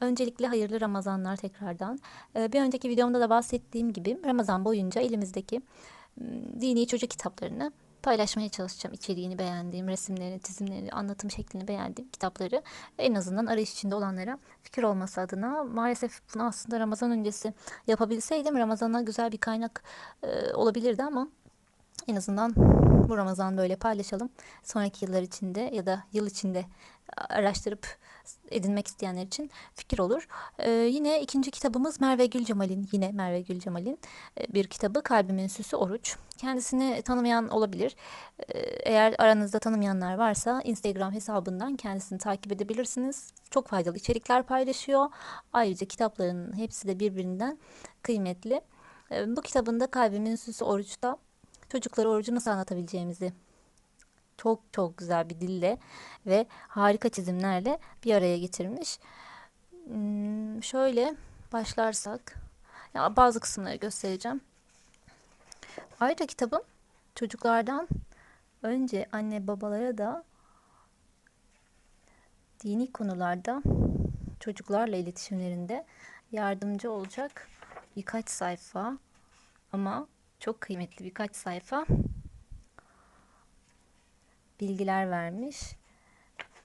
Öncelikle hayırlı Ramazanlar tekrardan. Ee, Bir önceki videomda da bahsettiğim gibi Ramazan boyunca elimizdeki dini çocuk kitaplarını paylaşmaya çalışacağım. İçeriğini beğendiğim, resimlerini, çizimlerini, anlatım şeklini beğendiğim kitapları en azından arayış içinde olanlara fikir olması adına. Maalesef bunu aslında Ramazan öncesi yapabilseydim Ramazan'a güzel bir kaynak e, olabilirdi ama en azından bu Ramazan böyle paylaşalım. Sonraki yıllar içinde ya da yıl içinde araştırıp edinmek isteyenler için fikir olur. Ee, yine ikinci kitabımız Merve Gülcemal'in, yine Merve Gülcemal'in e, bir kitabı Kalbimin Süsü Oruç. Kendisini tanımayan olabilir. Ee, eğer aranızda tanımayanlar varsa Instagram hesabından kendisini takip edebilirsiniz. Çok faydalı içerikler paylaşıyor. Ayrıca kitaplarının hepsi de birbirinden kıymetli. Ee, bu kitabında Kalbimin Süsü Oruç'ta çocuklara orucu nasıl anlatabileceğimizi çok çok güzel bir dille ve harika çizimlerle bir araya getirmiş. Hmm, şöyle başlarsak, ya bazı kısımları göstereceğim. Ayrıca kitabın çocuklardan önce anne babalara da dini konularda çocuklarla iletişimlerinde yardımcı olacak birkaç sayfa ama çok kıymetli birkaç sayfa bilgiler vermiş.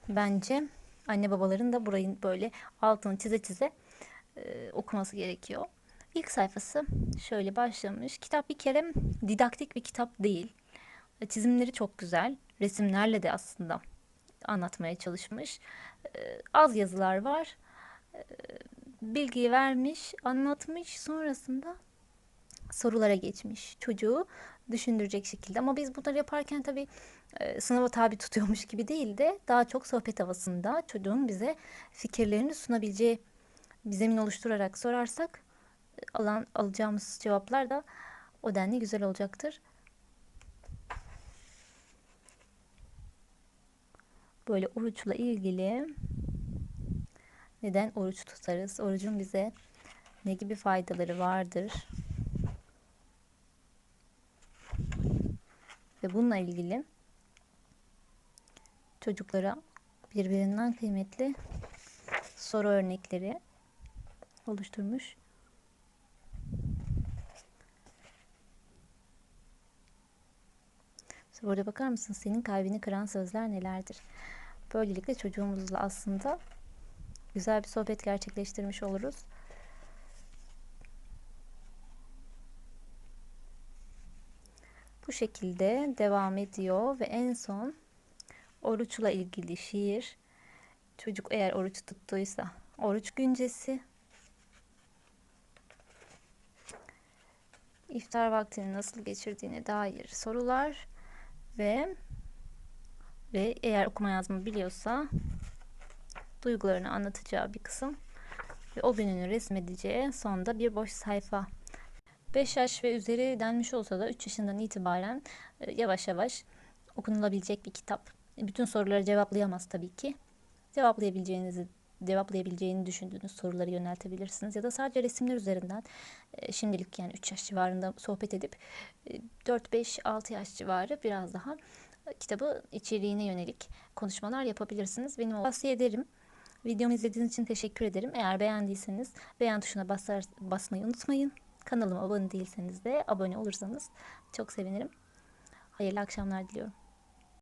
Bence anne babaların da burayı böyle altını çize çize e, okuması gerekiyor. İlk sayfası şöyle başlamış. Kitap bir kere didaktik bir kitap değil. Çizimleri çok güzel. Resimlerle de aslında anlatmaya çalışmış. E, az yazılar var. E, bilgiyi vermiş, anlatmış. Sonrasında sorulara geçmiş. Çocuğu düşündürecek şekilde. Ama biz bunları yaparken tabii e, sınava tabi tutuyormuş gibi değil de daha çok sohbet havasında çocuğun bize fikirlerini sunabileceği bir zemin oluşturarak sorarsak e, alan alacağımız cevaplar da o denli güzel olacaktır. Böyle oruçla ilgili neden oruç tutarız? Orucun bize ne gibi faydaları vardır? Ve bununla ilgili çocuklara birbirinden kıymetli soru örnekleri oluşturmuş. Burada bakar mısın? Senin kalbini kıran sözler nelerdir? Böylelikle çocuğumuzla aslında güzel bir sohbet gerçekleştirmiş oluruz. Şekilde devam ediyor ve en son oruçla ilgili şiir. Çocuk eğer oruç tuttuysa oruç güncesi. İftar vaktini nasıl geçirdiğine dair sorular ve ve eğer okuma yazma biliyorsa duygularını anlatacağı bir kısım ve o gününü resmedeceği sonda bir boş sayfa 5 yaş ve üzeri denmiş olsa da 3 yaşından itibaren e, yavaş yavaş okunulabilecek bir kitap. Bütün soruları cevaplayamaz tabii ki. Cevaplayabileceğinizi cevaplayabileceğini düşündüğünüz soruları yöneltebilirsiniz ya da sadece resimler üzerinden e, şimdilik yani 3 yaş civarında sohbet edip 4-5-6 yaş civarı biraz daha kitabı içeriğine yönelik konuşmalar yapabilirsiniz. Benim tavsiye ederim. Videomu izlediğiniz için teşekkür ederim. Eğer beğendiyseniz beğen tuşuna basar, basmayı unutmayın. Kanalıma abone değilseniz de abone olursanız çok sevinirim. Hayırlı akşamlar diliyorum.